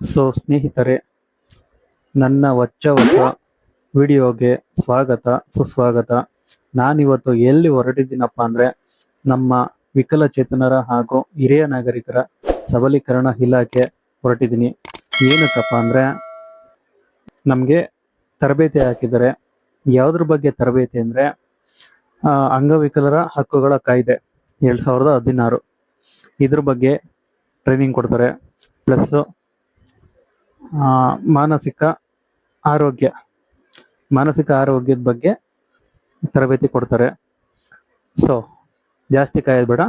So ಸ್ನೇಹಿತರೆ, ನನ್ನ ಹೊಚ್ಚ ಹೊಸ ವಿಡಿಯೋಗೆ ಸ್ವಾಗತ, ಸುಸ್ವಾಗತ. ನಾನಿವತ್ತು ಎಲ್ಲಿ ಹೊರಟಿದ್ದೀನಪ್ಪ ಅಂದರೆ, ನಮ್ಮ ವಿಕಲಚೇತನರ ಹಾಗೂ ಹಿರಿಯ ನಾಗರಿಕರ ಸಬಲೀಕರಣ ಇಲಾಖೆ ಹೊರಟಿದ್ದೀನಿ. ಏನಕ್ಕಪ್ಪ ಅಂದರೆ, ನಮಗೆ ತರಬೇತಿ ಹಾಕಿದ್ದಾರೆ. ಯಾವುದ್ರ ಬಗ್ಗೆ ತರಬೇತಿ ಅಂದರೆ ಅಂಗವಿಕಲರ ಹಕ್ಕುಗಳ ಕಾಯ್ದೆ ಎರಡು ಸಾವಿರದ ಹದಿನಾರು. ಇದ್ರ ಬಗ್ಗೆ ಟ್ರೈನಿಂಗ್ ಕೊಡ್ತಾರೆ. ಪ್ಲಸ್ ಮಾನಸಿಕ ಆರೋಗ್ಯ, ಮಾನಸಿಕ ಆರೋಗ್ಯದ ಬಗ್ಗೆ ತರಬೇತಿ ಕೊಡ್ತಾರೆ. ಸೊ ಜಾಸ್ತಿ ಕಾಯೋದು ಬೇಡ.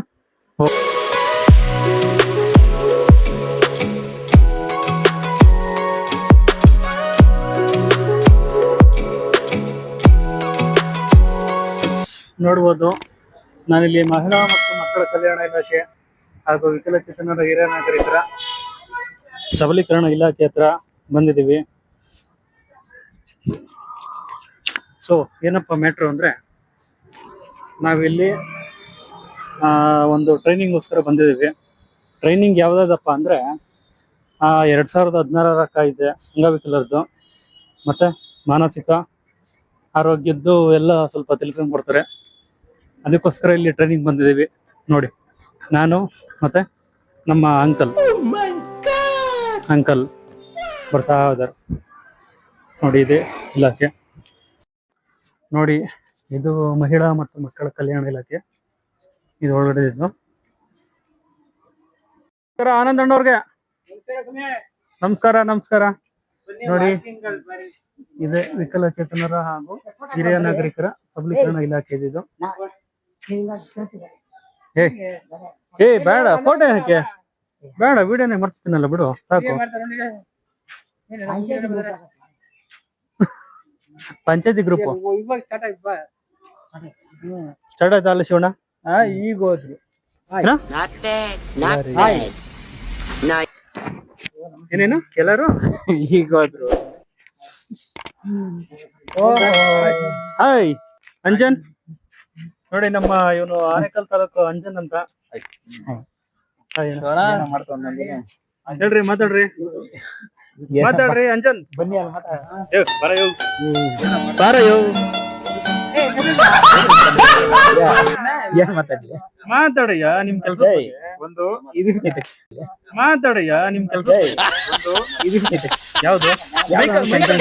ನೋಡ್ಬೋದು, ನಾನಿಲ್ಲಿ ಮಹಿಳಾ ಮತ್ತು ಮಕ್ಕಳ ಕಲ್ಯಾಣ ಇಲಾಖೆ ಹಾಗೂ ವಿಕಲಚೇತನರ ಹಿರಿಯ ನಾಗರಿಕರ ಸಬಲೀಕರಣ ಇಲಾಖೆ ಹತ್ರ ಬಂದಿದ್ದೀವಿ. ಸೊ ಏನಪ್ಪ ಮ್ಯಾಟ್ರು ಅಂದ್ರೆ ನಾವಿಲ್ಲಿ ಒಂದು ಟ್ರೈನಿಂಗ್ಗೋಸ್ಕರ ಬಂದಿದ್ದೀವಿ. ಟ್ರೈನಿಂಗ್ ಯಾವ್ದಾದಪ್ಪ ಅಂದ್ರೆ ಆ, ಎರಡ್ ಸಾವಿರದ ಹದಿನಾರರ ಕಾಯ್ದೆ ಅಂಗವಿಕಲರದ್ದು ಮತ್ತೆ ಮಾನಸಿಕ ಆರೋಗ್ಯದ್ದು ಎಲ್ಲ ಸ್ವಲ್ಪ ತಿಳಿಸ್ಕೊಂಡು ಕೊಡ್ತಾರೆ. ಅದಕ್ಕೋಸ್ಕರ ಇಲ್ಲಿ ಟ್ರೈನಿಂಗ್ ಬಂದಿದ್ದೀವಿ. ನೋಡಿ ನಾನು ಮತ್ತೆ ನಮ್ಮ ಅಂಕಲ್ ಅಂಕಲ್ ಬರ್ತಾ ಇದಾರೆ ನೋಡಿ ಇದೆ ಇಲಾಖೆ. ನೋಡಿ, ಇದು ಮಹಿಳಾ ಮತ್ತು ಮಕ್ಕಳ ಕಲ್ಯಾಣ ಇಲಾಖೆ. ಇದು ಒಳಗಡೆ ಇದು ನಮಸ್ಕಾರ, ಆನಂದ್ ಅಣ್ಣವ್ರಿಗೆ. ನಮಸ್ಕಾರ ನಮಸ್ಕಾರ. ನೋಡಿ, ಇದೆ ವಿಕಲಚೇತನರ ಹಾಗೂ ಹಿರಿಯ ನಾಗರಿಕರ ಸಬಲೀಕರಣ ಇಲಾಖೆ ಇದು. ಏ, ಬೇಡ, ಫೋಟೋ ಏನಕ್ಕೆ ಬೇಡ ವಿಡಿಯೋನೇ ಮಾಡ್ತೀನಲ್ಲ ಬಿಡು ಸಾಕು. ಪಂಚಾಯತಿ ಗ್ರೂಪ್ ಇವಾಗ ಸ್ಟಾರ್ಟ್ ಆಯ್ತು ಸ್ಟಾರ್ಟ್ ಆಯ್ತಾ ಅಲ್ಲ ಶಿವಣ್ಣ? ಈಗ ಹೋದ್ರು. ಏನೇನು? ಎಲ್ಲರೂ? ಈಗ ಹೋದ್ರು. ಹಾಯ್ ಅಂಜನ್. ನೋಡಿ ನಮ್ಮ ಇವನು ಆನೇಕಲ್ ತಾಲೂಕು ಅಂಜನ್ ಅಂತ. ಹೇಳ್ರಿ ಮಾತಾಡ್ರಿ. ಮಾತಾಡ್ರಿ ಅಂಜನ್. ಬನ್ನಿ ಅಲ್ಲ. ಏನ್ ಮಾತಾಡ್ಲಿ? ಮಾತಾಡಯ್ಯ ನಿಮ್ ಕೆಲ್ಸ ಒಂದು ಇದು. ಮಾತಾಡಯ್ಯ ನಿಮ್ ಕೆಲ್ಸ ಒಂದು ಇದು ಇರ್ತೈತೆ. ಯಾವ್ದು? ಹುಡುಗಿದೆ.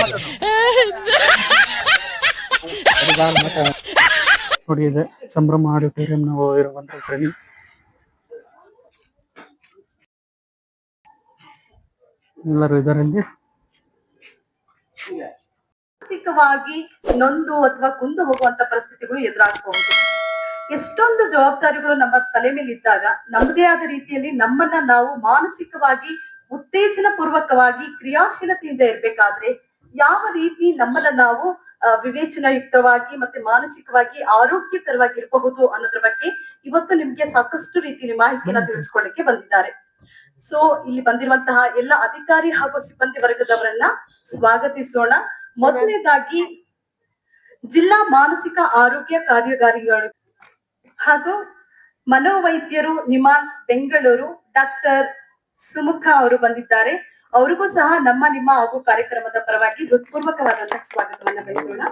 ನೋಡಿ ಇದೆ ಸಂಭ್ರಮ ಆಡಿಟೋರಿಯಂ ನಾವು ಇರುವಂತ ಟ್ರೈನಿಂಗ್ ಎಲ್ಲರೂ ಇದರಲ್ಲಿ. ಮಾನಸಿಕವಾಗಿ ನೊಂದು ಅಥವಾ ಕುಂದು ಹೋಗುವಂತ ಪರಿಸ್ಥಿತಿಗಳು ಎದುರಾಗಬಹುದು. ಎಷ್ಟೊಂದು ಜವಾಬ್ದಾರಿಗಳು ನಮ್ಮ ತಲೆ ಮೇಲೆ ಇದ್ದಾಗ ನಮ್ಮದೇ ಆದ ರೀತಿಯಲ್ಲಿ ನಮ್ಮನ್ನ ನಾವು ಮಾನಸಿಕವಾಗಿ ಉತ್ತೇಜನ ಪೂರ್ವಕವಾಗಿ ಕ್ರಿಯಾಶೀಲತೆಯಿಂದ ಇರ್ಬೇಕಾದ್ರೆ ಯಾವ ರೀತಿ ನಮ್ಮನ್ನ ನಾವು ವಿವೇಚನಾಯುಕ್ತವಾಗಿ ಮತ್ತೆ ಮಾನಸಿಕವಾಗಿ ಆರೋಗ್ಯಕರವಾಗಿ ಇರಬಹುದು ಅನ್ನೋದ್ರ ಬಗ್ಗೆ ಇವತ್ತು ನಿಮ್ಗೆ ಸಾಕಷ್ಟು ರೀತಿಯ ಮಾಹಿತಿಯನ್ನ ತಿಳಿಸ್ಕೊಳ್ಳಿಕ್ಕೆ ಬಂದಿದ್ದಾರೆ. ಸೊ ಇಲ್ಲಿ ಬಂದಿರುವಂತಹ ಎಲ್ಲ ಅಧಿಕಾರಿ ಹಾಗೂ ಸಿಬ್ಬಂದಿ ವರ್ಗದವರನ್ನ ಸ್ವಾಗತಿಸೋಣ. ಮೊದಲನೇದಾಗಿ ಜಿಲ್ಲಾ ಮಾನಸಿಕ ಆರೋಗ್ಯ ಕಾರ್ಯಗಾರಿಗಳು ಹಾಗೂ ಮನೋವೈದ್ಯರು ನಿಮಾನ್ಸ್ ಬೆಂಗಳೂರು ಡಾಕ್ಟರ್ ಸುಮುಖ ಅವರು ಬಂದಿದ್ದಾರೆ. ಅವರಿಗೂ ಸಹ ನಮ್ಮ ನಿಮ್ಮ ಹಾಗೂ ಕಾರ್ಯಕ್ರಮದ ಪರವಾಗಿ ಹೃತ್ಪೂರ್ವಕವಾದಂತಹ ಸ್ವಾಗತವನ್ನು ಬಯಸೋಣ.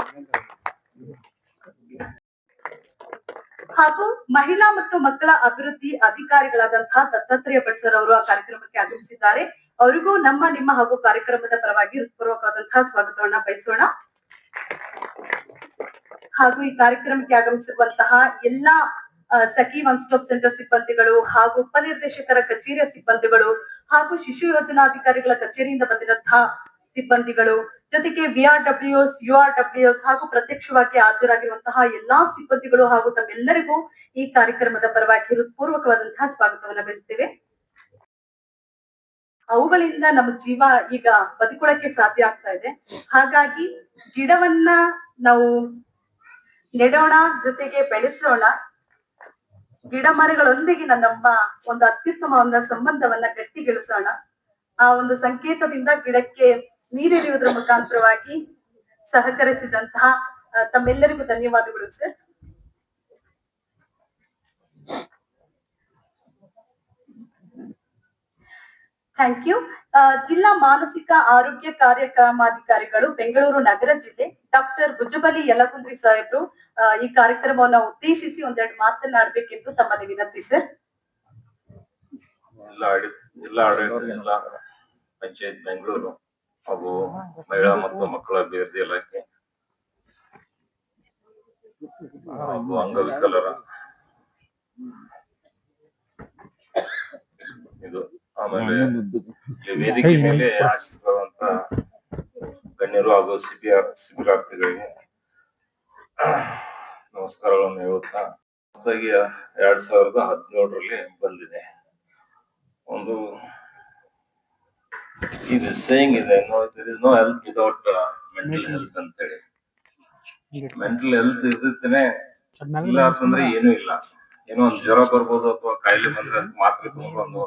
ಹಾಗೂ ಮಹಿಳಾ ಮತ್ತು ಮಕ್ಕಳ ಅಭಿವೃದ್ಧಿ ಅಧಿಕಾರಿಗಳಾದಂತಹ ದತ್ತಾತ್ರೇಯ ಭಟ್ಸರ್ ಅವರು ಆ ಕಾರ್ಯಕ್ರಮಕ್ಕೆ ಆಗಮಿಸಿದ್ದಾರೆ. ಅವರಿಗೂ ನಮ್ಮ, ನಿಮ್ಮ ಹಾಗೂ ಕಾರ್ಯಕ್ರಮದ ಪರವಾಗಿ ಹೃತ್ಪೂರ್ವಕವಾದಂತಹ ಸ್ವಾಗತವನ್ನ ಬಯಸೋಣ. ಹಾಗೂ ಈ ಕಾರ್ಯಕ್ರಮಕ್ಕೆ ಆಗಮಿಸಿರುವಂತಹ ಎಲ್ಲಾ ಸಖಿ ಒನ್ ಸ್ಟಾಪ್ ಸೆಂಟರ್ ಸಿಬ್ಬಂದಿಗಳು ಹಾಗೂ ಉಪನಿರ್ದೇಶಕರ ಕಚೇರಿಯ ಸಿಬ್ಬಂದಿಗಳು ಹಾಗೂ ಶಿಶು ಯೋಜನಾಧಿಕಾರಿಗಳ ಕಚೇರಿಯಿಂದ ಬಂದಿರುವಂತಹ ಸಿಬ್ಬಂದಿಗಳು ಜೊತೆಗೆ VR WS U R WS ಹಾಗೂ ಪ್ರತ್ಯಕ್ಷವಾಗಿ ಹಾಜರಾಗಿರುವಂತಹ ಎಲ್ಲಾ ಸಿಬ್ಬಂದಿಗಳು ಹಾಗೂ ತಮ್ಮೆಲ್ಲರಿಗೂ ಈ ಕಾರ್ಯಕ್ರಮದ ಪರವಾಗಿ ಹೃತ್ಪೂರ್ವಕವಾದಂತಹ ಸ್ವಾಗತವನ್ನ ಬಯಸ್ತೇವೆ. ಅವುಗಳಿಂದ ನಮ್ಮ ಜೀವ ಈಗ ಬದುಕೊಳಕ್ಕೆ ಸಾಧ್ಯ ಆಗ್ತಾ ಇದೆ. ಹಾಗಾಗಿ ಗಿಡವನ್ನ ನಾವು ನೆಡೋಣ, ಜೊತೆಗೆ ಬೆಳೆಸೋಣ. ಗಿಡ ಮರಗಳೊಂದಿಗಿನ ನಮ್ಮ ಒಂದು ಅತ್ಯುತ್ತಮವಾದ ಸಂಬಂಧವನ್ನ ಗಟ್ಟಿಗಿಳಿಸೋಣ. ಆ ಒಂದು ಸಂಕೇತದಿಂದ ಗಿಡಕ್ಕೆ ನೀರೆರೆಯುವುದರ ಮುಖಾಂತರವಾಗಿ ಸಹಕರಿಸಿದಂತಹ ತಮ್ಮೆಲ್ಲರಿಗೂ ಧನ್ಯವಾದಗಳು ಸರ್ ಥ್ಯಾಂಕ್ ಯು ಜಿಲ್ಲಾ ಮಾನಸಿಕ ಆರೋಗ್ಯ ಕಾರ್ಯಕ್ರಮಾಧಿಕಾರಿಗಳು, ಬೆಂಗಳೂರು ನಗರ ಜಿಲ್ಲೆ ಡಾಕ್ಟರ್ ಭುಜಬಲಿ ಯಲಗುಂದ್ರಿ ಸಾಹೇಬ್ರು ಈ ಕಾರ್ಯಕ್ರಮವನ್ನ ಉದ್ದೇಶಿಸಿ ಒಂದೆರಡು ಮಾತನಾಡ್ಬೇಕೆಂದು ತಮ್ಮಲ್ಲಿ ವಿನಂತಿ ಸರ್ ಜಿಲ್ಲಾ ಜಿಲ್ಲಾ ಪಂಚಾಯತ್, ಬೆಂಗಳೂರು. ಹಾಗೂ ಮಹಿಳಾ ಮತ್ತು ಮಕ್ಕಳ ಅಭಿವೃದ್ಧಿ ಇಲಾಖೆ ಹಾಗೂ ಅಂಗವಿಕಲರ ಇದು ಆಮೇಲೆ ವೇದಿಕೆ ಮೇಲೆ ಆಶೀರ್ವಾದಂತ ಗಣ್ಯರು ಹಾಗೂ ಸಿಬಿಆರ್ ಶಿಬಿರಾರ್ಥಿಗಳಿಗೆ ನಮಸ್ಕಾರಗಳನ್ನು ಹೇಳುತ್ತಾ ಹೊಸದಾಗಿ ಎರಡ್ ಸಾವಿರದ ಹದಿನೇಳರಲ್ಲಿ ಬಂದಿದೆ. ಒಂದು ಇದು ಸೇಯಿಂಗ್ ಇದೆ no there is no health without mental health ಅಂತೇಳಿ. ಮೆಂಟಲ್ ಹೆಲ್ತ್ ಇರ್ತೇನೆ ಇಲ್ಲ ಅಂತಂದ್ರೆ ಏನೂ ಇಲ್ಲ. ಏನೋ ಒಂದ್ ಜ್ವರ ಬರ್ಬೋದು ಅಥವಾ ಕಾಯಿಲೆ ಬಂದ್ರೆ ಅದ್ಕ್ ಮಾತ್ರೆ ತಗೊಂಡು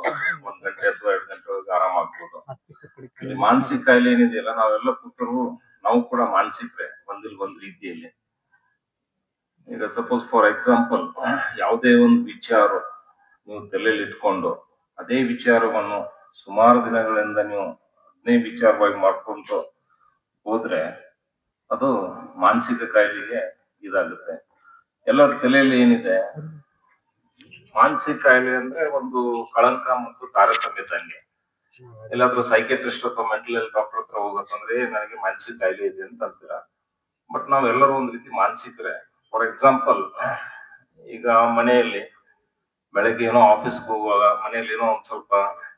ಒಂದ್ ಗಂಟೆ ಅಥವಾ ಎರಡು ಗಂಟೆ ಒಳಗೆ ಆರಾಮ ಆಗ್ಬೋದು. ಮಾನಸಿಕ ಕಾಯಿಲೆ ಏನಿದೆಯಲ್ಲ ನಾವೆಲ್ಲ ಕೂತರು ನಾವು ಕೂಡ ಮಾನಸಿಕ್ರೆ ಒಂದಿಲ್ ಒಂದ್ ರೀತಿಯಲ್ಲಿ. ಈಗ ಸಪೋಸ್ ಫಾರ್ ಎಕ್ಸಾಂಪಲ್ ಯಾವುದೇ ಒಂದು ವಿಚಾರ ನೀವು ತಲೆಯಲ್ಲಿ ಇಟ್ಕೊಂಡು ಅದೇ ವಿಚಾರವನ್ನು ಸುಮಾರು ದಿನಗಳಿಂದ ನೀವು ಅದನ್ನೇ ವಿಚಾರವಾಗಿ ಮಾಡ್ಕೊಂಡು ಹೋದ್ರೆ ಅದು ಮಾನಸಿಕ ಕಾಯಿಲೆಗೆ ಇದಾಗುತ್ತೆ. ಎಲ್ಲರ ತಲೆಯಲ್ಲಿ ಏನಿದೆ? ಮಾನಸಿಕ ಕಾಯಿಲೆ ಅಂದ್ರೆ ಒಂದು ಕಳಂಕ ಮತ್ತು ತಾರತಮ್ಯ ಇದ್ದಂಗೆ. ಎಲ್ಲಾದ್ರೂ ಸೈಕೆಟ್ರಿಸ್ಟ್ ಅಥವಾ ಮೆಂಟಲ್ ಹೆಲ್ತ್ ಡಾಕ್ಟರ್ ಹತ್ರ ಹೋಗತ್ತಂದ್ರೆ ನನಗೆ ಮಾನಸಿಕ ಕಾಯಿಲೆ ಇದೆ ಅಂತ ಅಂತೀರಾ? ಬಟ್ ನಾವೆಲ್ಲರೂ ಒಂದ್ ರೀತಿ ಮಾನಸಿಕರೇ. ಫಾರ್ ಎಕ್ಸಾಂಪಲ್ ಈಗ ಮನೆಯಲ್ಲಿ ಬೆಳಗ್ಗೆ ಏನೋ ಆಫೀಸ್ಗೆ ಹೋಗುವಾಗ ಮನೆಯಲ್ಲಿ ಏನೋ ಒಂದ್ ಸ್ವಲ್ಪ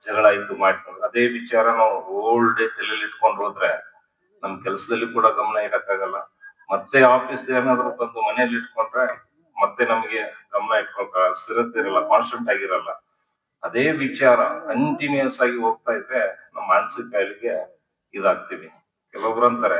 ಜಗಳ ಇದ್ದು ಮಾಡ್ಕೊಂಡು, ಅದೇ ವಿಚಾರ ನಾವು ಓಲ್ಡ್ ಡೇ ತಲೆಯಲ್ಲಿ ಇಟ್ಕೊಂಡು ಹೋದ್ರೆ ನಮ್ ಕೆಲ್ಸದಲ್ಲಿ ಕೂಡ ಗಮನ ಇಡಕ್ಕಾಗಲ್ಲ. ಮತ್ತೆ ಆಫೀಸ್ ಏನಾದ್ರು ತಂದು ಮನೆಯಲ್ಲಿ ಇಟ್ಕೊಂಡ್ರೆ ಮತ್ತೆ ನಮಗೆ ಗಮನ ಇಟ್ಕೊಳಕ ಸ್ಥಿರತೆ ಇರಲ್ಲ ಕಾನ್ಸ್ಟೆಂಟ್ ಆಗಿರಲ್ಲ. ಅದೇ ವಿಚಾರ ಕಂಟಿನ್ಯೂಸ್ ಆಗಿ ಹೋಗ್ತಾ ಇದ್ರೆ ನಮ್ಮ ಮಾನಸಿಕ ಕಾಯಿಲೆಗೆ ಇದಾಗ್ತೀವಿ. ಕೆಲವೊಬ್ರು ಅಂತಾರೆ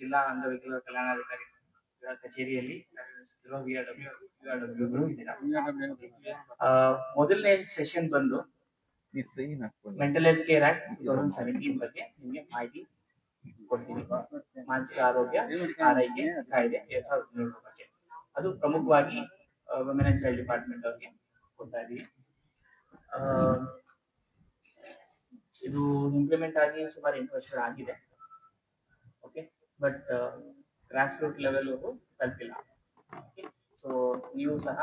ಜಿಲ್ಲಾ ಅಂಗವಿಕಲ ಕಲ್ಯಾಣಾಧಿಕಾರಿ ಕಚೇರಿಯಲ್ಲಿ ಮೊದಲನೇ ಸೆಷನ್ ಬಂದು mental health care act two thousand seventeen ಬಗ್ಗೆ ನಿಮಗೆ ಮಾಹಿತಿ ಕೊಡ್ತೀನಿ. ಮಾನಸಿಕ ಆರೋಗ್ಯ, ಆರೈಕೆ ಕಾಯ್ದೆ ಎರಡ್ ಸಾವಿರದ ಹದಿನೇಳರ ಬಗ್ಗೆ. ಅದು ಪ್ರಮುಖವಾಗಿ ವುಮೆನ್ ಅಂಡ್ ಚೈಲ್ಡ್ ಡಿಪಾರ್ಟ್ಮೆಂಟ್ ಅವ್ರಿಗೆ ಕೊಡ್ತಾ ಇದೀವಿ ಇದು ಇಂಪ್ಲಿಮೆಂಟ್ ಆಗಿ ಸುಮಾರು ಎಂಟು ವರ್ಷಗಳಾಗಿದೆ okay but grass root level ತಲುಪಿಲ್ಲ. ಸೊ ನೀವು ಸಹ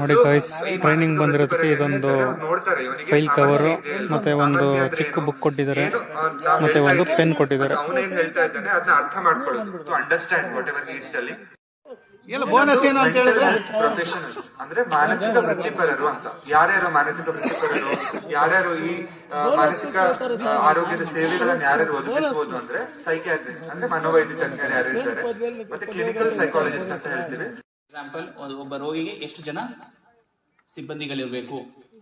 ನೋಡಿ guys, ಟ್ರೈನಿಂಗ್ ಬಂದಿರೋದಕ್ಕೆ ಇದೊಂದು ಫೈಲ್ ಕವರ್ ಮತ್ತೆ ಒಂದು ಚಿಕ್ಕ ಬುಕ್ ಕೊಟ್ಟಿದ್ದಾರೆ ಮತ್ತೆ ಒಂದು ಪೆನ್ ಕೊಟ್ಟಿದ್ದಾರೆ. ಅವನೇನ್ ಹೇಳ್ತಾ ಇದ್ದಾನೆ ಅದನ್ನ ಅರ್ಥ ಮಾಡ್ಕೊಳ್ಳೋದು. To understand whatever is ಹೇಳಿದ್ರೆ? ಪ್ರೊಫೆಷನಲ್ಸ್ ಅಂದ್ರೆ ಮಾನಸಿಕ ವೃತ್ತಿಪರರು ಅಂತ. ಯಾರ್ಯಾರು ಮಾನಸಿಕ ವೃತ್ತಿಪರರು ಯಾರ್ಯಾರು ಈ ಮಾನಸಿಕ ಆರೋಗ್ಯದ ಸೇವೆಗಳನ್ನ ಯಾರ್ಯಾರು ಒದಗಿಸಬಹುದು ಅಂದ್ರೆ ಸೈಕ್ಯಾಟ್ರಿಸ್ಟ್ ಅಂದ್ರೆ ಮನೋವೈದ್ಯ ತಜ್ಞರು ಯಾರು ಇದ್ದಾರೆ. ಮತ್ತೆ ಕ್ಲಿನಿಕಲ್ ಸೈಕಾಲಜಿಸ್ಟ್ ಅಂತ ಹೇಳ್ತೀವಿ. ಎಕ್ಸಾಂಪಲ್ ಒಬ್ಬ ರೋಗಿಗೆ ಎಷ್ಟು ಜನ ಸಿಬ್ಬಂದಿಗಳಿರ್ಬೇಕು?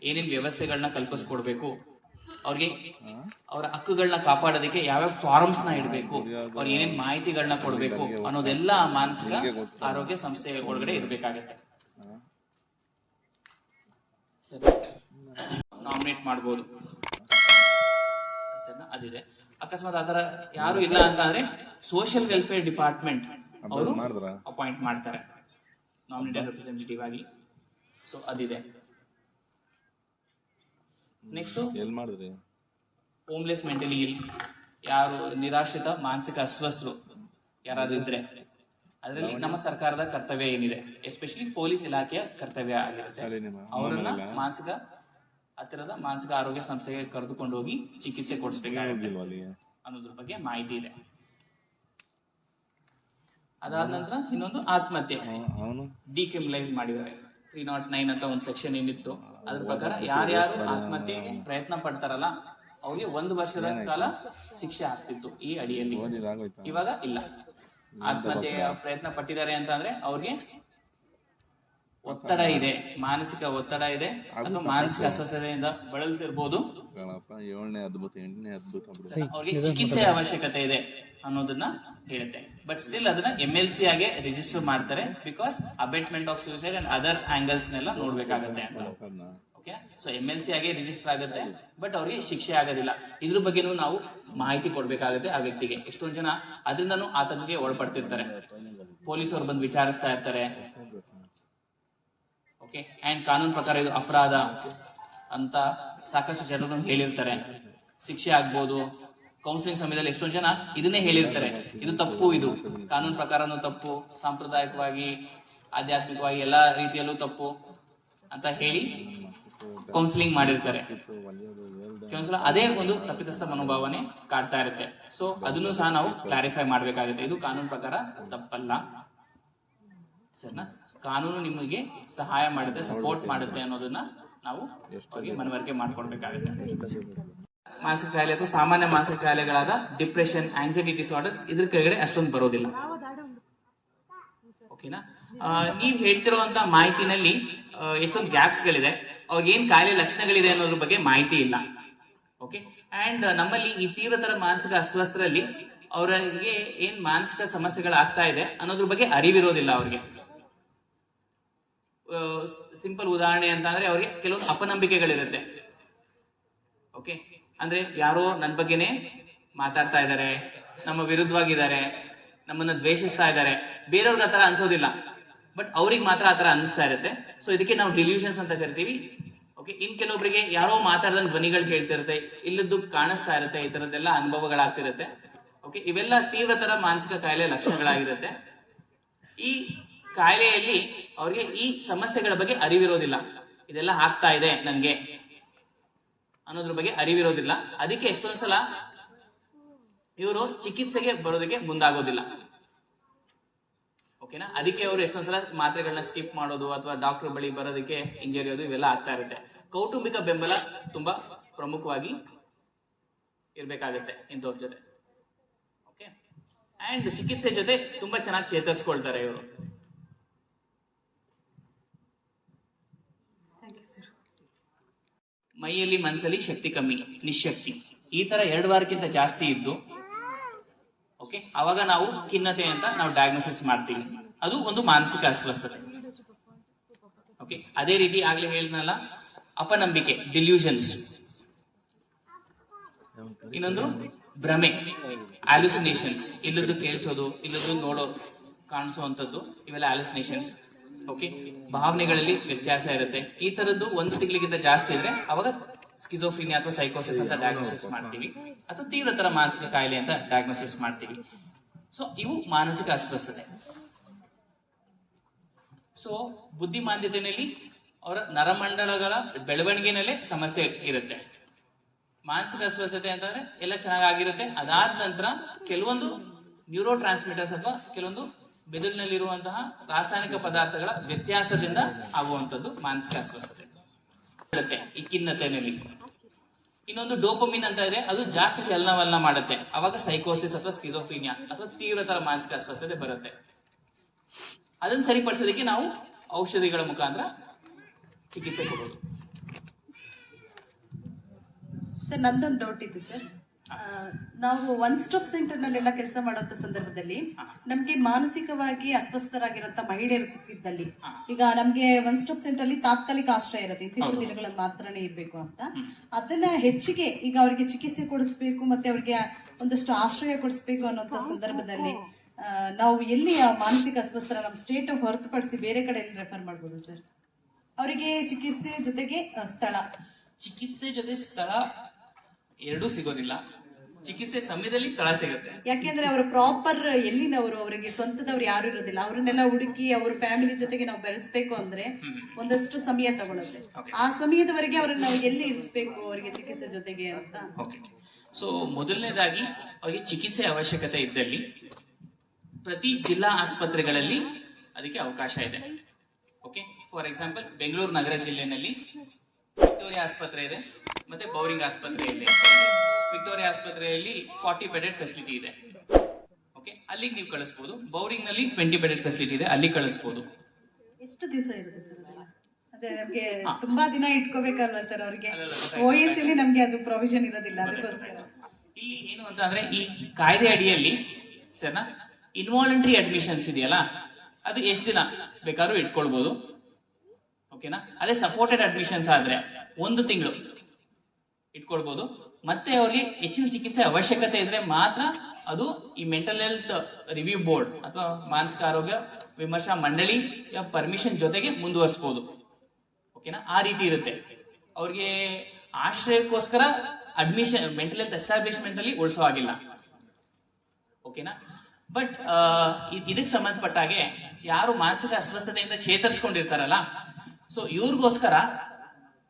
ಏನೇನ್ ವ್ಯವಸ್ಥೆಗಳನ್ನ ಕಲ್ಪಿಸ್ಕೊಡ್ಬೇಕು? ಅವ್ರಿಗೆ ಅವರ ಹಕ್ಕುಗಳನ್ನ ಕಾಪಾಡೋದಕ್ಕೆ ಯಾವ್ಯಾವ ಫಾರ್ಮ್ಸ್ನ ಇಡಬೇಕು ಅವ್ರ ಏನೇನ್ ಮಾಹಿತಿಗಳನ್ನ ಕೊಡಬೇಕು ಅನ್ನೋದೆಲ್ಲ ಮಾನಸಿಕ ಆರೋಗ್ಯ ಸಂಸ್ಥೆ ಒಳಗಡೆ ಇರಬೇಕಾಗತ್ತೆ. ಸರಿ. ನಾಮಿನೇಟ್ ಮಾಡ್ಬೋದು. ಸರಿನಾ? ಅದಿದೆ. ಅಕಸ್ಮಾತ್ ಆತರ ಯಾರು ಇಲ್ಲ ಅಂತ ಅಂದ್ರೆ ಸೋಷಿಯಲ್ ವೆಲ್ಫೇರ್ ಡಿಪಾರ್ಟ್ಮೆಂಟ್ ಅವರು ಅಪಾಯಿಂಟ್ ಮಾಡ್ತಾರೆ. ನಾಮಿನೇಟೆಡ್ ರೆಪ್ರೆಸೆಂಟೇಟಿವ್ ಆಗಿ ಸೊ ಅದಿದೆ. ನೆಕ್ಸ್ಟ್ ಎಲ್ಲಿ ಮಾಡಿದ್ರಿ? ಹೋಮ್ಲೆಸ್ ಮೆಂಟಲಿ ಇಲ್ ಯಾರು ನಿರಾಶ್ರಿತ ಮಾನಸಿಕ ಅಸ್ವಸ್ಥರು ಯಾರಾದ್ರೂ ಇದ್ರೆ. ಅದರಲ್ಲಿ ನಮ್ಮ ಸರ್ಕಾರದ ಕರ್ತವ್ಯ ಏನಿದೆ? ಎಸ್ಪೆಷಲಿ ಪೊಲೀಸ್ ಇಲಾಖೆಯ ಕರ್ತವ್ಯ ಆಗಿರುತ್ತೆ. ಅವರನ್ನ ಮಾನಸಿಕ ಹತ್ತಿರದ ಮಾನಸಿಕ ಆರೋಗ್ಯ ಸಂಸ್ಥೆಗೆ ಕರೆದುಕೊಂಡು ಹೋಗಿ ಚಿಕಿತ್ಸೆ ಕೊಡಿಸ್ಬೇಕಾಗುತ್ತೆ ಅನ್ನೋದ್ರ ಬಗ್ಗೆ ಮಾಹಿತಿ ಇದೆ. ಅದಾದ ನಂತರ ಇನ್ನೊಂದು ಆತ್ಮಹತ್ಯೆ. ಡಿಕ್ರಿಮಿನಲೈಸ್ ಮಾಡಿದ್ದಾರೆ. ತ್ರೀ ನಾಟ್ ನೈನ್ ಅಂತ ಒಂದು ಸೆಕ್ಷನ್ ಏನಿತ್ತು ಅದ್ರ ಪ್ರಕಾರ ಯಾರ್ಯಾರು ಆತ್ಮಹತ್ಯೆಗೆ ಪ್ರಯತ್ನ ಪಡ್ತಾರಲ್ಲ ಅವ್ರಿಗೆ ಒಂದು ವರ್ಷದ ಕಾಲ ಶಿಕ್ಷೆ ಆಗ್ತಿತ್ತು ಈ ಅಡಿಯಲ್ಲಿ. ಇವಾಗ ಇಲ್ಲ. ಆತ್ಮಹತ್ಯೆ ಪ್ರಯತ್ನ ಪಟ್ಟಿದ್ದಾರೆ ಅಂತ ಅಂದ್ರೆ ಅವ್ರಿಗೆ ಒತ್ತಡ ಇದೆ ಮಾನಸಿಕ ಒತ್ತಡ ಇದೆ ಅಥವಾ ಮಾನಸಿಕ ಅಸ್ವಸ್ಥತೆಯಿಂದ ಬಳಲ್ತಿರ್ಬೋದು. ಅವ್ರಿಗೆ ಚಿಕಿತ್ಸೆ ಅವಶ್ಯಕತೆ ಇದೆ ಅನ್ನೋದನ್ನ ಹೇಳುತ್ತೆ ಬಟ್ ಸ್ಟಿಲ್ ಅದನ್ನ ಎಂ ಎಲ್ ಸಿ ಆಗಿ ರಿಜಿಸ್ಟರ್ ಮಾಡ್ತಾರೆ because abetment of suicide and other angles ನೆಲ್ಲ ನೋಡ್ಬೇಕಾಗತ್ತೆ ಅಂತ. Okay so M L C ಆಗಿ ರಿಜಿಸ್ಟರ್ ಆಗುತ್ತೆ ಬಟ್ ಅವ್ರಿಗೆ ಶಿಕ್ಷೆ ಆಗೋದಿಲ್ಲ. ಇದ್ರ ಬಗ್ಗೆನೂ ನಾವು ಮಾಹಿತಿ ಕೊಡ್ಬೇಕಾಗುತ್ತೆ ಆ ವ್ಯಕ್ತಿಗೆ. ಎಷ್ಟೊಂದ್ ಜನ ಅದರಿಂದನೂ ಆತನಿಗೆ ಒಳಪಡ್ತಿರ್ತಾರೆ. ಪೊಲೀಸರು ಬಂದು ವಿಚಾರಿಸ್ತಾ ಇರ್ತಾರೆ. ಓಕೆ ಅಂಡ್ ಕಾನೂನು ಪ್ರಕಾರ ಇದು ಅಪರಾಧ ಅಂತ ಸಾಕಷ್ಟು ಜನರು ಹೇಳಿರ್ತಾರೆ. ಶಿಕ್ಷೆ ಆಗ್ಬೋದು ಕೌನ್ಸಿಲಿಂಗ್ ಸಮಯದಲ್ಲಿ ಎಷ್ಟೋ ಜನ ಇದನ್ನೇ ಹೇಳಿರ್ತಾರೆ. ಇದು ತಪ್ಪು ಇದು. ಕಾನೂನು ಪ್ರಕಾರನೂ ತಪ್ಪು. ಸಾಂಪ್ರದಾಯಿಕವಾಗಿ, ಆಧ್ಯಾತ್ಮಿಕವಾಗಿ ಎಲ್ಲಾ ರೀತಿಯಲ್ಲೂ ತಪ್ಪು ಅಂತ ಹೇಳಿ ಕೌನ್ಸಿಲಿಂಗ್ ಮಾಡಿರ್ತಾರೆ. ಕೆಲವೊಂದ್ಸಲ ಅದೇ ಒಂದು ತಪ್ಪಿತಸ್ಥ ಮನೋಭಾವನೆ ಕಾಡ್ತಾ ಇರುತ್ತೆ. ಸೊ ಅದನ್ನು ಸಹ ನಾವು ಕ್ಲಾರಿಫೈ ಮಾಡ್ಬೇಕಾಗುತ್ತೆ. ಇದು ಕಾನೂನು ಪ್ರಕಾರ ತಪ್ಪಲ್ಲ. ಸರಿನಾ? ಕಾನೂನು ನಿಮಗೆ ಸಹಾಯ ಮಾಡುತ್ತೆ ಸಪೋರ್ಟ್ ಮಾಡುತ್ತೆ ಅನ್ನೋದನ್ನ ನಾವು ಮನವರಿಕೆ ಮಾಡ್ಕೊಡ್ಬೇಕಾಗುತ್ತೆ ಮಾನಸಿಕ ಕಾಯಿಲೆ ಅಥವಾ ಸಾಮಾನ್ಯ ಮಾನಸಿಕ ಕಾಯಿಲೆಗಳಾದ ಡಿಪ್ರೆಷನ್ ಆಂಗ್ಸೈಟಿ ಡಿಸಾರ್ಡರ್ಸ್ ಇದ್ರ ಕೆಳಗಡೆ ಅಷ್ಟೊಂದು ಬರೋದಿಲ್ಲ. ಓಕೆನಾ ನೀವು ಹೇಳ್ತಿರುವಂತ ಮಾಹಿತಿನಲ್ಲಿ ಎಷ್ಟೊಂದು ಗ್ಯಾಪ್ಸ್ ಗಳಿದೆ ಏನ್ ಕಾಯಿಲೆ ಲಕ್ಷಣಗಳಿದೆ ಅನ್ನೋದ್ರ ಬಗ್ಗೆ ಮಾಹಿತಿ ಇಲ್ಲ. ಓಕೆ ಅಂಡ್ ನಮ್ಮಲ್ಲಿ ಈ ತೀವ್ರತರ ಮಾನಸಿಕ ಅಸ್ವಸ್ಥರಲ್ಲಿ ಅವರಿಗೆ ಏನ್ ಮಾನಸಿಕ ಸಮಸ್ಯೆಗಳಾಗ್ತಾ ಇದೆ ಅನ್ನೋದ್ರ ಬಗ್ಗೆ ಅರಿವಿರೋದಿಲ್ಲ ಅವ್ರಿಗೆ. ಸಿಂಪಲ್ ಉದಾಹರಣೆ ಅಂತ ಅಂದ್ರೆ ಅವ್ರಿಗೆ ಕೆಲವೊಂದು ಅಪನಂಬಿಕೆಗಳಿರುತ್ತೆ. ಓಕೆ ಅಂದ್ರೆ ಯಾರೋ ನನ್ ಬಗ್ಗೆನೇ ಮಾತಾಡ್ತಾ ಇದ್ದಾರೆ, ನಮ್ಮ ವಿರುದ್ಧವಾಗಿದ್ದಾರೆ, ನಮ್ಮನ್ನ ದ್ವೇಷಿಸ್ತಾ ಇದ್ದಾರೆ. ಬೇರೆಯವ್ರಿಗೆ ಆತರ ಅನ್ಸೋದಿಲ್ಲ. ಬಟ್ ಅವ್ರಿಗೆ ಮಾತ್ರ ಆತರ ಅನಿಸ್ತಾ ಇರುತ್ತೆ. ಸೊ ಇದಕ್ಕೆ ನಾವು ಡಿಲ್ಯೂಷನ್ಸ್ ಅಂತ ಕರಿತೀವಿ. ಓಕೆ ಇನ್ ಕೆಲವೊಬ್ಬರಿಗೆ ಯಾರೋ ಮಾತಾಡ್ದಂಗ್ ಧ್ವನಿಗಳು ಕೇಳ್ತಿರುತ್ತೆ, ಇಲ್ಲದ್ದು ಕಾಣಿಸ್ತಾ ಇರುತ್ತೆ, ಈ ತರದ್ದೆಲ್ಲ ಅನುಭವಗಳಾಗ್ತಿರುತ್ತೆ. ಓಕೆ ಇವೆಲ್ಲ ತೀವ್ರತರ ಮಾನಸಿಕ ಕಾಯಿಲೆ ಲಕ್ಷಣಗಳಾಗಿರುತ್ತೆ. ಈ ಕಾಯಿಲೆಯಲ್ಲಿ ಅವ್ರಿಗೆ ಈ ಸಮಸ್ಯೆಗಳ ಬಗ್ಗೆ ಅರಿವಿರೋದಿಲ್ಲ. ಇದೆಲ್ಲ ಆಗ್ತಾ ಇದೆ ನನ್ಗೆ. ಅನ್ನೋದ್ರ ಬಗ್ಗೆ ಅರಿವಿರೋದಿಲ್ಲ. ಅದಕ್ಕೆ ಎಷ್ಟೊಂದ್ಸಲ ಇವರು ಚಿಕಿತ್ಸೆಗೆ ಬರೋದಕ್ಕೆ ಮುಂದಾಗೋದಿಲ್ಲ. ಓಕೆನಾ? ಅದಕ್ಕೆ ಅವರು ಎಷ್ಟೊಂದ್ಸಲ ಮಾತ್ರೆಗಳನ್ನ ಸ್ಕಿಪ್ ಮಾಡೋದು ಅಥವಾ ಡಾಕ್ಟರ್ ಬಳಿ ಬರೋದಕ್ಕೆ ಇಂಜರಿಯೋದು ಇವೆಲ್ಲ ಆಗ್ತಾ ಇರುತ್ತೆ. ಕೌಟುಂಬಿಕ ಬೆಂಬಲ ತುಂಬಾ ಪ್ರಮುಖವಾಗಿ ಇರ್ಬೇಕಾಗತ್ತೆ ಇಂಥವ್ರ ಜೊತೆ. ಓಕೆ? ಅಂಡ್ ಚಿಕಿತ್ಸೆ ಜೊತೆ ತುಂಬಾ ಚೆನ್ನಾಗಿ ಚೇತರಿಸ್ಕೊಳ್ತಾರೆ ಇವರು. ಮೈಯಲ್ಲಿ ಮನಸ್ಸಲ್ಲಿ ಶಕ್ತಿ ಕಮ್ಮಿ, ನಿಶಕ್ತಿ. ಈ ತರ ಎರಡು ವಾರಕ್ಕಿಂತ ಜಾಸ್ತಿ ಇದ್ದು ಓಕೆ ಅವಾಗ ನಾವು ಖಿನ್ನತೆ ಅಂತ ನಾವು ಡಯಾಗ್ನೋಸಿಸ್ ಮಾಡ್ತೀವಿ. ಅದು ಒಂದು ಮಾನಸಿಕ ಅಸ್ವಸ್ಥತೆ. ಓಕೆ ಅದೇ ರೀತಿ ಆಗ್ಲೇ ಹೇಳಿದ್ನಲ್ಲ, ಅಪನಂಬಿಕೆ ಡಿಲ್ಯೂಷನ್ಸ್ ಇನ್ನೊಂದು ಭ್ರಮೆ ಆಲುಸಿನೇಷನ್ಸ್ ಇಲ್ಲದ್ದು ಕೇಳಿಸೋದು, ಇಲ್ಲದ್ದು ನೋಡೋ ಕಾಣಿಸುವಂತದ್ದು ಇವೆಲ್ಲ ಆಲುಸಿನೇಷನ್ಸ್ ಓಕೆ ಭಾವನೆಗಳಲ್ಲಿ ವ್ಯತ್ಯಾಸ ಇರುತ್ತೆ. ಈ ತರದ್ದು ಒಂದು ತಿಂಗಳಿಗಿಂತ ಜಾಸ್ತಿ ಇದ್ರೆ ಅವಾಗ ಸ್ಕಿಜೋಫಿನಿಯಾ ಅಥವಾ ಸೈಕೋಸಿಸ್ ಅಂತ ಡಯಾಗ್ನೋಸಿಸ್ ಮಾಡ್ತೀವಿ. ಅಥವಾ ತೀವ್ರತರ ಮಾನಸಿಕ ಕಾಯಿಲೆ ಅಂತ ಡಯಾಗ್ನೋಸಿಸ್ ಮಾಡ್ತೀವಿ. ಸೊ ಇವು ಮಾನಸಿಕ ಅಸ್ವಸ್ಥತೆ. ಸೊ ಬುದ್ಧಿಮಾಂದ್ಯತೆಯಲ್ಲಿ ಅವರ ನರಮಂಡಲಗಳ ಬೆಳವಣಿಗೆನಲ್ಲೇ ಸಮಸ್ಯೆ ಇರುತ್ತೆ. ಮಾನಸಿಕ ಅಸ್ವಸ್ಥತೆ ಅಂತಂದ್ರೆ ಎಲ್ಲ ಚೆನ್ನಾಗಿರುತ್ತೆ ಅದಾದ ನಂತರ ಕೆಲವೊಂದು ನ್ಯೂರೋ ಟ್ರಾನ್ಸ್ಮಿಟರ್ಸ್ ಅಥವಾ ಕೆಲವೊಂದು ಮೆದುಳಿನಲ್ಲಿರುವಂತಹ ರಾಸಾಯನಿಕ ಪದಾರ್ಥಗಳ ವ್ಯತ್ಯಾಸದಿಂದ ಆಗುವಂಥದ್ದು ಮಾನಸಿಕ ಅಸ್ವಸ್ಥತೆ. ಈ ಖಿನ್ನತೆಯಲ್ಲಿ. ಇನ್ನೊಂದು ಡೋಪಮಿನ್ ಅಂತ ಇದೆ, ಅದು ಜಾಸ್ತಿ ಚಲನವಲನ ಮಾಡುತ್ತೆ. ಅವಾಗ ಸೈಕೋಸಿಸ್ ಅಥವಾ ಸ್ಕಿಜೋಫಿನಿಯಾ ಅಥವಾ ತೀವ್ರತರ ಮಾನಸಿಕ ಅಸ್ವಸ್ಥತೆ ಬರುತ್ತೆ. ಅದನ್ನು ಸರಿಪಡಿಸೋದಕ್ಕೆ ನಾವು ಔಷಧಿಗಳ ಮುಖಾಂತರ ಚಿಕಿತ್ಸೆ ಕೊಡೋದು ಸರ್, ನಂದೊಂದು ಡೌಟ್ ಇದೆ ಸರ್. ನಾವು ಒನ್ ಸ್ಟಾಪ್ ಸೆಂಟರ್ ನಲ್ಲೆಲ್ಲ ಕೆಲಸ ಮಾಡುವಂತ ಸಂದರ್ಭದಲ್ಲಿ ನಮ್ಗೆ ಮಾನಸಿಕವಾಗಿ ಅಸ್ವಸ್ಥರಾಗಿರುವಂತ ಮಹಿಳೆಯರು ಸಿಕ್ಕಿದ್ದಲ್ಲಿ ಈಗ ನಮ್ಗೆ ಒನ್ ಸ್ಟಾಪ್ ಸೆಂಟರ್ ಅಲ್ಲಿ ತಾತ್ಕಾಲಿಕ ಆಶ್ರಯ ಇರುತ್ತೆ ಇಂತಿಷ್ಟು ದಿನಗಳಲ್ಲಿ ಮಾತ್ರನೇ ಇರ್ಬೇಕು ಅಂತ. ಅದನ್ನ ಹೆಚ್ಚಿಗೆ ಈಗ ಅವರಿಗೆ ಚಿಕಿತ್ಸೆ ಕೊಡಿಸ್ಬೇಕು ಮತ್ತೆ ಅವರಿಗೆ ಒಂದಷ್ಟು ಆಶ್ರಯ ಕೊಡಿಸ್ಬೇಕು ಅನ್ನೋಂತ ಸಂದರ್ಭದಲ್ಲಿ ನಾವು ಎಲ್ಲಿ ಆ ಮಾನಸಿಕ ಅಸ್ವಸ್ಥರ ನಮ್ಮ ಸ್ಟೇಟ್ ಹೊರತುಪಡಿಸಿ ಬೇರೆ ಕಡೆ ರೆಫರ್ ಮಾಡ್ಬೋದು ಸರ್? ಅವರಿಗೆ ಚಿಕಿತ್ಸೆ ಜೊತೆಗೆ ಸ್ಥಳ. ಚಿಕಿತ್ಸೆ ಜೊತೆ ಸ್ಥಳ. ಎರಡೂ ಸಿಗೋದಿಲ್ಲ. ಚಿಕಿತ್ಸೆ ಸಮಯದಲ್ಲಿ ಸ್ಥಳ ಸಿಗುತ್ತೆ. ಯಾಕೆಂದ್ರೆ ಅವರು ಪ್ರಾಪರ್ ಎಲ್ಲಿನವರು ಅವರಿಗೆ ಸ್ವಂತದವ್ರು ಯಾರು ಇರೋದಿಲ್ಲ. ಅವ್ರನ್ನೆಲ್ಲ ಹುಡುಕಿ ಅವ್ರ ಫ್ಯಾಮಿಲಿ ಜೊತೆಗೆ ನಾವು ಬೆರೆಸ್ಬೇಕು ಅಂದ್ರೆ ಒಂದಷ್ಟು ಸಮಯ ತಗೊಳುತ್ತೆ. ಆ ಸಮಯದವರೆಗೆ ಅವ್ರನ್ನ ನಾವು ಎಲ್ಲಿ ಇರಿಸ್ಬೇಕು ಅವರಿಗೆ ಚಿಕಿತ್ಸೆ ಜೊತೆಗೆ ಅಂತ. ಸೊ ಮೊದಲನೇದಾಗಿ ಅವರಿಗೆ ಚಿಕಿತ್ಸೆ ಅವಶ್ಯಕತೆ ಇದ್ದಲ್ಲಿ ಪ್ರತಿ ಜಿಲ್ಲಾ ಆಸ್ಪತ್ರೆಗಳಲ್ಲಿ ಅದಕ್ಕೆ ಅವಕಾಶ ಇದೆ. ಓಕೆ ಫಾರ್ ಎಕ್ಸಾಂಪಲ್ ಬೆಂಗಳೂರು ನಗರ ಜಿಲ್ಲೆನಲ್ಲಿ ವಿಕ್ಟೋರಿಯಾ ಆಸ್ಪತ್ರೆ ಇದೆ. ಮತ್ತೆ ಬೌರಿಂಗ್ ಆಸ್ಪತ್ರೆಯಲ್ಲಿ. ವಿಕ್ಟೋರಿಯಾ ಆಸ್ಪತ್ರೆಯಲ್ಲಿ ಫಾರ್ಟಿ ಬೆಡೆಡ್ ಫೆಸಿಲಿಟಿ ಇದೆ. ಓಕೆ ಅಲ್ಲಿಗೆ ನೀವು ಕಳಿಸ್ಬೋದು. ಬೌರಿಂಗ್ನಲ್ಲಿ ಟ್ವೆಂಟಿ ಬೆಡೆಡ್ ಫೆಸಿಲಿಟಿ ಇದೆ. ಅಲ್ಲಿ ಕಳಿಸ್ಬೋದು. ಎಷ್ಟು ದಿವಸ ಇರುತ್ತೆ ಸರ್? ಅದೇ? ನಮ್ಗೆ ತುಂಬಾ ದಿನ ಇಟ್ಕೋಬೇಕಲ್ವಾ ಸರ್ ಅವ್ರಿಗೆ? ಓಎಸ್ ಅಲ್ಲಿ ನಮ್ಗೆ ಅದು ಪ್ರೊವಿಷನ್ ಇರೋದಿಲ್ಲ ಅದಕ್ಕೋಸ್ಕರ. ಇಲ್ಲಿ ಏನು ಅಂತ ಅಂದ್ರೆ ಈ ಕಾಯ್ದೆ ಅಡಿಯಲ್ಲಿ ಸರ್ನಾ ಇನ್ವಾಲಂಟ್ರಿ ಅಡ್ಮಿಷನ್ಸ್ ಇದೆಯಲ್ಲ ಅದು ಎಷ್ಟು ದಿನ ಬೇಕಾದ್ರೂ ಇಟ್ಕೊಳ್ಬಹುದು ಓಕೆನಾ ಅದೇ ಸಪೋರ್ಟೆಡ್ ಅಡ್ಮಿಷನ್ಸ್ ಆದ್ರೆ ಒಂದು ತಿಂಗಳು. ಇಟ್ಕೊಳ್ಬಹುದು ಮತ್ತೆ ಅವ್ರಿಗೆ ಹೆಚ್ಚಿನ ಚಿಕಿತ್ಸೆ ಅವಶ್ಯಕತೆ ಇದ್ರೆ ಮಾತ್ರ ಅದು ಈ ಮೆಂಟಲ್ ಹೆಲ್ತ್ ರಿವ್ಯೂ ಬೋರ್ಡ್ ಅಥವಾ ಮಾನಸಿಕ ಆರೋಗ್ಯ ವಿಮರ್ಶಾ ಮಂಡಳಿ ಪರ್ಮಿಷನ್ ಜೊತೆಗೆ ಮುಂದುವರಿಸಬಹುದು ಓಕೆನಾ ಆ ರೀತಿ ಇರುತ್ತೆ. ಅವ್ರಿಗೆ ಆಶ್ರಯಕ್ಕೋಸ್ಕರ ಅಡ್ಮಿಷನ್ ಮೆಂಟಲ್ ಹೆಲ್ತ್ ಎಸ್ಟಾಬ್ಲಿಷ್ಮೆಂಟ್ ಅಲ್ಲಿ ಉಳಿಸೋ ಆಗಿಲ್ಲ ಓಕೆನಾ ಬಟ್ ಇದಕ್ಕೆ ಸಂಬಂಧಪಟ್ಟ ಹಾಗೆ ಯಾರು ಮಾನಸಿಕ ಅಸ್ವಸ್ಥತೆಯಿಂದ ಚೇತರಿಸ್ಕೊಂಡಿರ್ತಾರಲ್ಲ ಸೊ ಇವ್ರಿಗೋಸ್ಕರ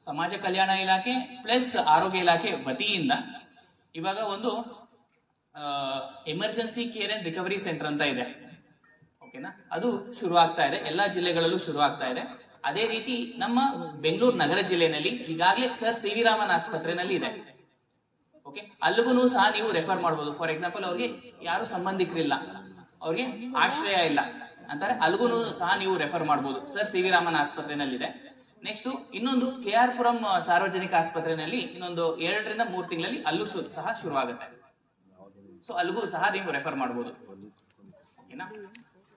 ಸಮಾಜ ಕಲ್ಯಾಣ ಇಲಾಖೆ ಪ್ಲಸ್ ಆರೋಗ್ಯ ಇಲಾಖೆ ವತಿಯಿಂದ ಇವಾಗ ಒಂದು emergency care and recovery centre ಅಂತ ಇದೆ. ಓಕೆನಾ ಅದು ಶುರು ಆಗ್ತಾ ಇದೆ. ಎಲ್ಲಾ ಜಿಲ್ಲೆಗಳಲ್ಲೂ ಶುರು ಆಗ್ತಾ ಇದೆ. ಅದೇ ರೀತಿ ನಮ್ಮ ಬೆಂಗಳೂರು ನಗರ ಜಿಲ್ಲೆಯಲ್ಲಿ ಈಗಾಗಲೇ ಸರ್ ಸಿ ವಿ ರಾಮನ್ ಆಸ್ಪತ್ರೆನಲ್ಲಿ ಇದೆ. ಓಕೆ ಅಲ್ಲಿಗೂ ಸಹ ನೀವು ರೆಫರ್ ಮಾಡ್ಬೋದು. ಫಾರ್ ಎಕ್ಸಾಂಪಲ್ ಅವ್ರಿಗೆ ಯಾರು ಸಂಬಂಧಿಕರಿಲ್ಲ. ಅವ್ರಿಗೆ ಆಶ್ರಯ ಇಲ್ಲ. ಅಂತಾರೆ. ಅಲ್ಲಿಗೂ ಸಹ ನೀವು ರೆಫರ್ ಮಾಡ್ಬೋದು. ಸರ್ ಸಿ ವಿ ರಾಮನ್ ಆಸ್ಪತ್ರೆನಲ್ಲಿ ಇದೆ ನೆಕ್ಸ್ಟ್ ಇನ್ನೊಂದು ಕೆ ಆರ್ ಪುರಂ ಸಾರ್ವಜನಿಕ ಆಸ್ಪತ್ರೆಯಲ್ಲಿ ಇನ್ನೊಂದು ಎರಡರಿಂದ ಮೂರು ತಿಂಗಳಲ್ಲಿ ಅಲ್ಲೂ ಸಹ ಶುರು ಆಗುತ್ತೆ ಸೊ ಅಲ್ಲಿಗೂ ಸಹ ನೀವು ರೆಫರ್ ಮಾಡಬಹುದು ಓಕೆನಾ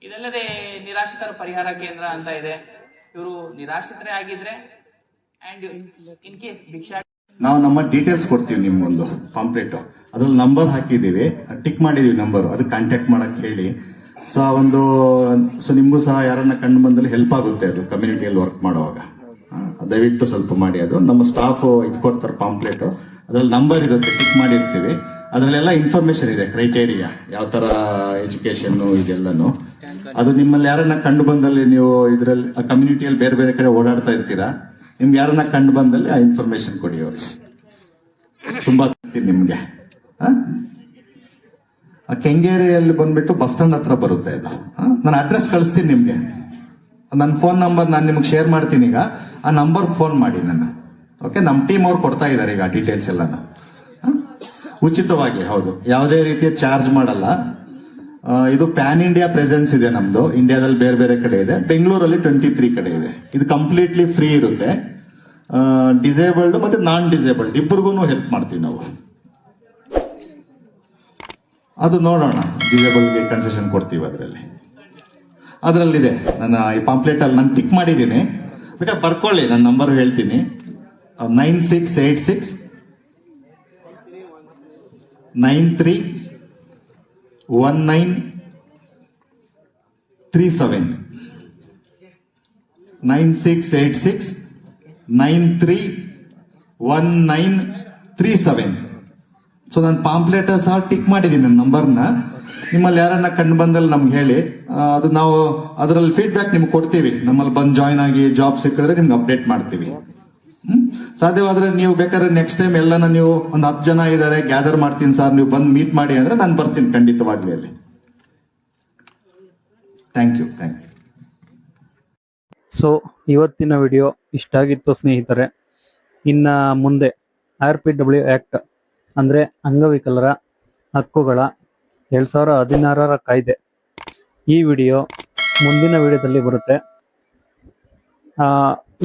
ಇದಲ್ಲದೆ ನಿರಾಶ್ರಿತರ ಪರಿಹಾರ ಕೇಂದ್ರ ಅಂತ ಇದೆ. ಇವರು ನಿರಾಶ್ರಿತರೇ ಆಗಿದ್ರೆ ಅಂಡ್ ಇನ್ ಕೇಸ್ ಭಿಕ್ಷಾ ನಾವು ನಮ್ಮ ಡೀಟೇಲ್ಸ್ ಕೊಡ್ತೀವಿ ನಿಮ್ಗೊಂದು ಪಾಂಪ್ಲೆಟ್ ಅದ್ರಲ್ಲಿ ನಂಬರ್ ಹಾಕಿದ್ದೀವಿ. ಟಿಕ್ ಮಾಡಿದೀವಿ ನಂಬರ್ ಅದಕ್ಕೆ ಕಾಂಟ್ಯಾಕ್ಟ್ ಮಾಡಕ್ ಹೇಳಿ. ಸೊ ಆ ಒಂದು ಸೊ ನಿಮ್ಗೂ ಸಹ ಯಾರನ್ನ ಕಂಡು ಬಂದಲ್ಲಿ ಹೆಲ್ಪ್ ಆಗುತ್ತೆ ಅದು ಕಮ್ಯುನಿಟಿಯಲ್ಲಿ ವರ್ಕ್ ಮಾಡುವಾಗ. ದಯವಿಟ್ಟು ಸ್ವಲ್ಪ ಮಾಡಿ ಅದು. ನಮ್ಮ ಸ್ಟಾಫ್ ಇದು ಕೊಡ್ತಾರೆ ಪಾಂಪ್ಲೆಟ್ ಅದ್ರಲ್ಲಿ ನಂಬರ್ ಇರುತ್ತೆ ಟಿಕ್ ಮಾಡಿರ್ತೀವಿ. ಅದ್ರಲ್ಲೆಲ್ಲ ಇನ್ಫಾರ್ಮೇಶನ್ ಇದೆ ಕ್ರೈಟೇರಿಯಾ ಯಾವ ತರ ಎಜುಕೇಶನ್ ಇದೆಲ್ಲನು ಅದು ನಿಮ್ಮಲ್ಲಿ ಯಾರನ್ನ ಕಂಡು ಬಂದಲ್ಲಿ ನೀವು ಇದ್ರಲ್ಲಿ ಕಮ್ಯುನಿಟಿಯಲ್ಲಿ ಬೇರೆ ಬೇರೆ ಕಡೆ ಓಡಾಡ್ತಾ ಇರ್ತೀರಾ? ನಿಮ್ಗೆ ಯಾರನ್ನ ಕಂಡು ಬಂದಲ್ಲಿ ಆ ಇನ್ಫಾರ್ಮೇಶನ್ ಕೊಡಿ ಅವ್ರಿಗೆ. ತುಂಬಾ ನಿಮ್ಗೆ? ಆ ಕೆಂಗೇರಿಯಲ್ಲಿ ಬಂದ್ಬಿಟ್ಟು ಬಸ್ ಸ್ಟ್ಯಾಂಡ್ ಹತ್ರ ಬರುತ್ತೆ ಅದು. ನಾನು ಅಡ್ರೆಸ್ ಕಳಿಸ್ತೀನಿ ನಿಮ್ಗೆ. ನನ್ನ ಫೋನ್ ನಂಬರ್ ನಾನು ನಿಮ್ಗೆ ಶೇರ್ ಮಾಡ್ತೀನಿ ಈಗ. ಆ ನಂಬರ್ ಫೋನ್ ಮಾಡಿ ನಾನು ಓಕೆ ನಮ್ಮ ಟೀಮ್ ಅವ್ರು ಕೊಡ್ತಾ ಇದ್ದಾರೆ ಈಗ ಡೀಟೇಲ್ಸ್ ಎಲ್ಲಾನು? ಉಚಿತವಾಗಿ, ಹೌದು. ಯಾವುದೇ ರೀತಿಯ ಚಾರ್ಜ್ ಮಾಡಲ್ಲ. ಇದು ಪ್ಯಾನ್ ಇಂಡಿಯಾ ಪ್ರೆಸೆನ್ಸ್ ಇದೆ ನಮ್ದು. ಇಂಡಿಯಾದಲ್ಲಿ ಬೇರೆ ಬೇರೆ ಕಡೆ ಇದೆ. ಬೆಂಗಳೂರಲ್ಲಿ ಟ್ವೆಂಟಿ ತ್ರೀ ಕಡೆ ಇದೆ. ಇದು ಕಂಪ್ಲೀಟ್ಲಿ ಫ್ರೀ ಇರುತ್ತೆ. ಡಿಸೇಬಲ್ಡ್ ಮತ್ತೆ ನಾನ್ ಡಿಸೇಬಲ್ಡ್ ಇಬ್ಬರಿಗೂ ಹೆಲ್ಪ್ ಮಾಡ್ತೀವಿ ನಾವು. ಅದು ನೋಡೋಣ. ಡಿಸೇಬಲ್ಗೆ ಕನ್ಸೆಷನ್ ಕೊಡ್ತೀವಿ ಅದರಲ್ಲಿ. ಅದರಲ್ಲಿದೆ. ನನ್ನ ಈ ಪಾಂಪ್ಲೆಟ್ ಅಲ್ಲಿ ನಾನು ಟಿಕ್ ಮಾಡಿದ್ದೀನಿ. ಬೇಕಾದ್ರೆ ಬರ್ಕೊಳ್ಳಿ ನನ್ನ ನಂಬರ್ ಹೇಳ್ತೀನಿ. Nine six eight six nine three one nine three seven nine six eight six nine three one nine three seven so ನಾನು ಪಾಂಪ್ಲೆಟ್ ಸಹ ಟಿಕ್ ಮಾಡಿದ್ದೀನಿ ನನ್ನ ನಂಬರ್ನ ನಿಮ್ಮಲ್ಲಿ ಯಾರನ್ನ ಕಂಡು ಬಂದಲ್ಲಿ ನಮ್ಗೆ ಹೇಳಿ. ಅದು ನಾವು ಅದರಲ್ಲಿ ಫೀಡ್ಬ್ಯಾಕ್ ನಿಮ್ಗೆ ಕೊಡ್ತೀವಿ. ನಮ್ಮಲ್ಲಿ ಬಂದು ಜಾಯ್ನ್ ಆಗಿ ಜಾಬ್ ಸಿಕ್ಕಿದ್ರೆ ನಿಮ್ಗೆ ಅಪ್ಡೇಟ್ ಮಾಡ್ತೀವಿ? ಸಾಧ್ಯವಾದ್ರೆ ನೀವು ಬೇಕಾದ್ರೆ ನೆಕ್ಸ್ಟ್ ಟೈಮ್ ಎಲ್ಲನ ನೀವು ಒಂದು ಹತ್ತು ಜನ ಇದ್ದಾರೆ ಗ್ಯಾದರ್ ಮಾಡ್ತೀನಿ ಸರ್ ನೀವು ಬಂದು ಮೀಟ್ ಮಾಡಿ ಅಂದ್ರೆ ನಾನು ಬರ್ತೀನಿ ಖಂಡಿತವಾಗ್ಲಿ ಅಲ್ಲಿ ಥ್ಯಾಂಕ್ ಯು ಥ್ಯಾಂಕ್ಸ್ ಸೊ ಇವತ್ತಿನ ವಿಡಿಯೋ ಇಷ್ಟ ಆಗಿತ್ತು ಸ್ನೇಹಿತರೆ, ಇನ್ನ ಮುಂದೆ ಆರ್ ಪಿ ಡಬ್ಲ್ಯೂ ಆ್ಯಕ್ಟ್ ಅಂದ್ರೆ ಅಂಗವಿಕಲರ ಹಕ್ಕುಗಳ ಎರಡ್ ಸಾವಿರ ಹದಿನಾರರ ಕಾಯ್ದೆ. ಈ ವಿಡಿಯೋ ಮುಂದಿನ ವಿಡಿಯೋದಲ್ಲಿ ಬರುತ್ತೆ.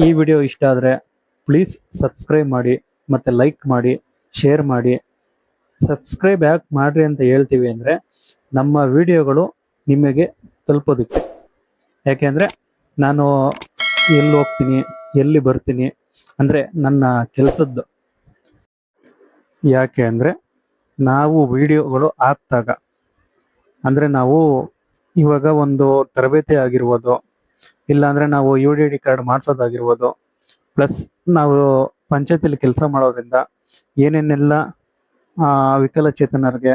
ಈ ವಿಡಿಯೋ ಇಷ್ಟ ಆದರೆ ಪ್ಲೀಸ್ ಸಬ್ಸ್ಕ್ರೈಬ್ ಮಾಡಿ, ಮತ್ತು ಲೈಕ್ ಮಾಡಿ ಶೇರ್ ಮಾಡಿ. ಸಬ್ಸ್ಕ್ರೈಬ್ ಯಾಕೆ ಮಾಡಿರಿ ಅಂತ ಹೇಳ್ತೀವಿ ಅಂದರೆ ನಮ್ಮ ವಿಡಿಯೋಗಳು ನಿಮಗೆ ತಲುಪೋದಕ್ಕೆ. ಯಾಕೆಂದರೆ ನಾನು ಎಲ್ಲಿ ಹೋಗ್ತೀನಿ, ಎಲ್ಲಿ ಬರ್ತೀನಿ ಅಂದರೆ ನನ್ನ ಕೆಲಸದ್ದು. ಯಾಕೆ ಅಂದರೆ ನಾವು ವಿಡಿಯೋಗಳು ಹಾಕ್ದಾಗ ಅಂದರೆ ನಾವು ಇವಾಗ ಒಂದು ತರಬೇತಿ ಆಗಿರ್ಬೋದು, ಇಲ್ಲಾಂದರೆ ನಾವು ಯು ಡಿ ಡಿ ಕಾರ್ಡ್ ಮಾಡಿಸೋದಾಗಿರ್ಬೋದು ಪ್ಲಸ್ ನಾವು ಪಂಚಾಯತಿಲಿ ಕೆಲಸ ಮಾಡೋದ್ರಿಂದ ಏನೇನೆಲ್ಲ ವಿಕಲಚೇತನರಿಗೆ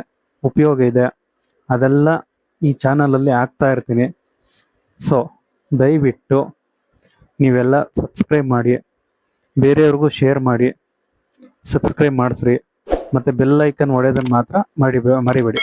ಉಪಯೋಗ ಇದೆ, ಅದೆಲ್ಲ ಈ ಚಾನಲಲ್ಲಿ ಆಗ್ತಾ ಇರ್ತೀನಿ. ಸೊ ದಯವಿಟ್ಟು ನೀವೆಲ್ಲ ಸಬ್ಸ್ಕ್ರೈಬ್ ಮಾಡಿ, ಬೇರೆಯವ್ರಿಗೂ ಶೇರ್ ಮಾಡಿ ಸಬ್ಸ್ಕ್ರೈಬ್ ಮಾಡಿಸ್ರಿ, ಮತ್ತೆ ಬೆಲ್ ಐಕನ್ ಹೊಡೆಯೋದನ್ನ ಮಾತ್ರ ಮಾಡಿ ಮರಿಬೇಡಿ.